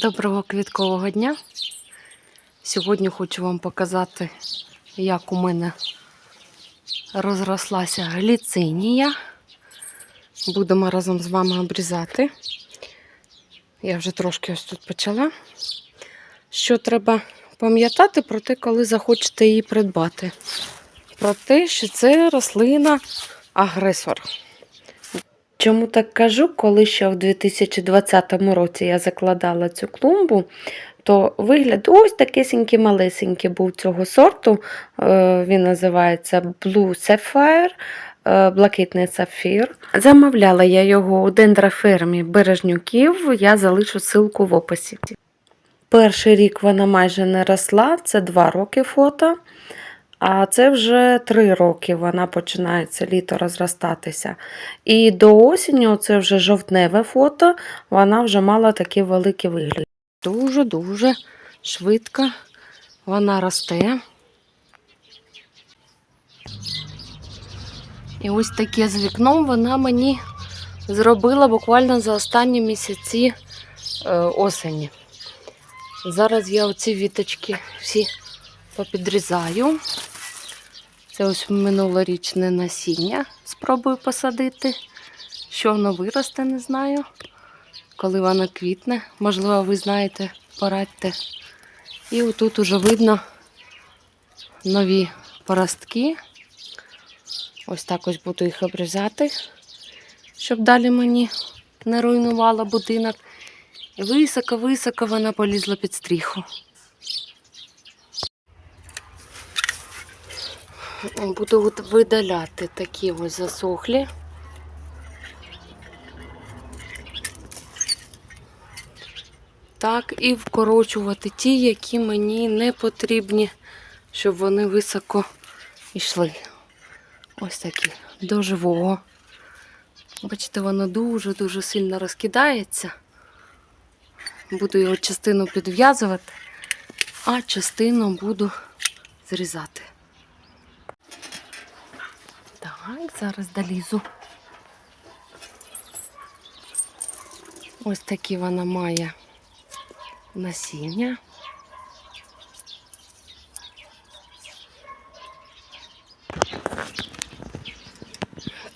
Доброго квіткового дня. Сьогодні хочу вам показати, як у мене розрослася гліцинія. Будемо разом з вами обрізати. Я вже трошки ось тут почала. Що треба пам'ятати про те, коли захочете її придбати? Про те, що це рослина агресор. Чому так кажу, коли ще в 2020 році я закладала цю клумбу, то вигляд ось такисенький малесенький був цього сорту. Е, Він називається Blue Sapphire, е, блакитний сафір. Замовляла я його у дендрофермі Бережнюків, я залишу ссылку в описі. Перший рік вона майже не росла, це два роки фото. А це вже три роки вона починається літо розростатися. І до осені, це вже жовтневе фото, вона вже мала такий великий вигляд. Дуже-дуже швидко вона росте. І ось таке з вікном вона мені зробила буквально за останні місяці е, осені. Зараз я оці віточки всі попідрізаю. Це ось минулорічне насіння. Спробую посадити. Що воно виросте, не знаю. Коли воно квітне, можливо, ви знаєте, порадьте. І отут уже видно нові поростки. Ось так ось буду їх обрізати, щоб далі мені не руйнувало будинок. Високо-високо вона полізла під стріху. Буду видаляти такі ось засохлі. Так, і вкорочувати ті, які мені не потрібні, щоб вони високо йшли. Ось такі, до живого. Бачите, воно дуже-дуже сильно розкидається. Буду його частину підв'язувати, а частину буду зрізати. Так, зараз долізу. Ось такі вона має насіння.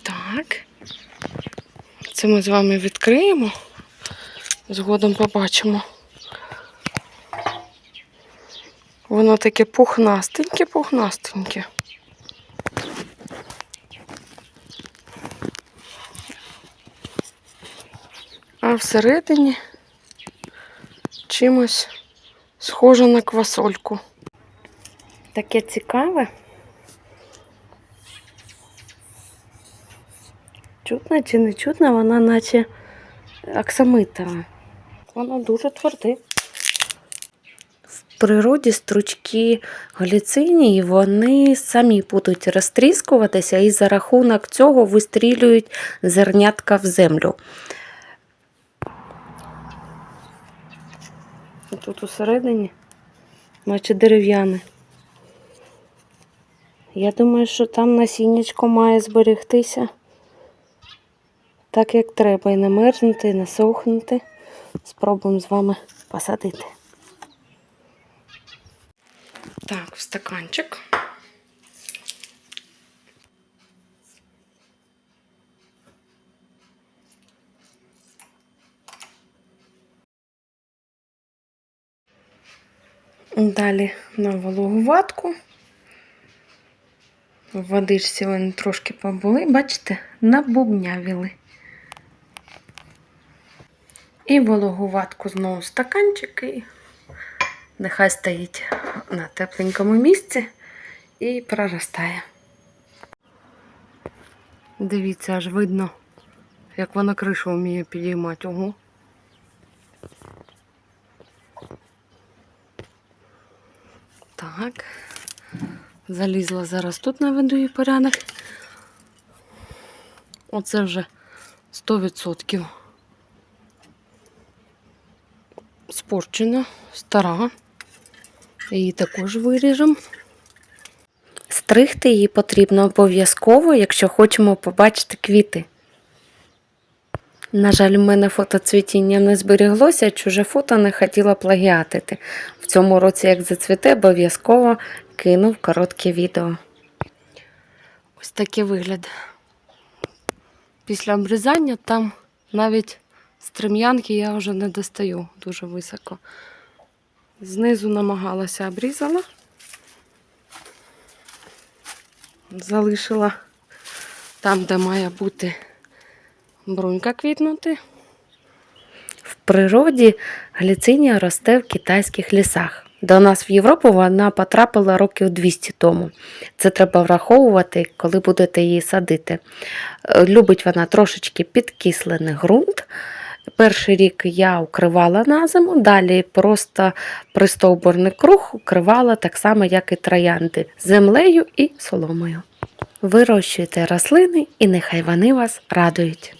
Так. Це ми з вами відкриємо. Згодом побачимо. Воно таке пухнастеньке, пухнастеньке. А всередині чимось схоже на квасольку. Таке цікаве. Чутно чи не чутно, вона наче аксамитова. Воно дуже тверде. В природі стручки галіцинії вони самі будуть розтріскуватися і за рахунок цього вистрілюють зернятка в землю. Тут усередині, наче дерев'яне. Я думаю, що там насіннячко має зберегтися так, як треба, і не мерзнути, і не сохнути. Спробуємо з вами посадити. Так, в стаканчик. Далі на вологу ватку. В водичці вони трошки побули, бачите, набубнявіли. І вологу ватку знову стаканчик і нехай стоїть на тепленькому місці і проростає. Дивіться, аж видно, як вона кришу вміє підіймати. Ого. Так. Залізла зараз тут наведу її порядок. Оце вже 100% спорчена, стара. Її також виріжемо. Стригти її потрібно обов'язково, якщо хочемо побачити квіти. На жаль, в мене фото цвітіння не зберіглося, чуже фото не хотіла плагіатити. В цьому році, як зацвіте, обов'язково кинув коротке відео. Ось такий вигляд. Після обрізання там навіть стрем'янки я вже не достаю дуже високо. Знизу намагалася обрізала. Залишила там, де має бути брунька квітнути. В природі гліцинія росте в китайських лісах. До нас в Європу вона потрапила років 200 тому. Це треба враховувати, коли будете її садити. Е, Любить вона трошечки підкислений ґрунт. Перший рік я укривала на зиму, далі просто пристовбурний круг укривала так само, як і троянди, землею і соломою. Вирощуйте рослини і нехай вони вас радують.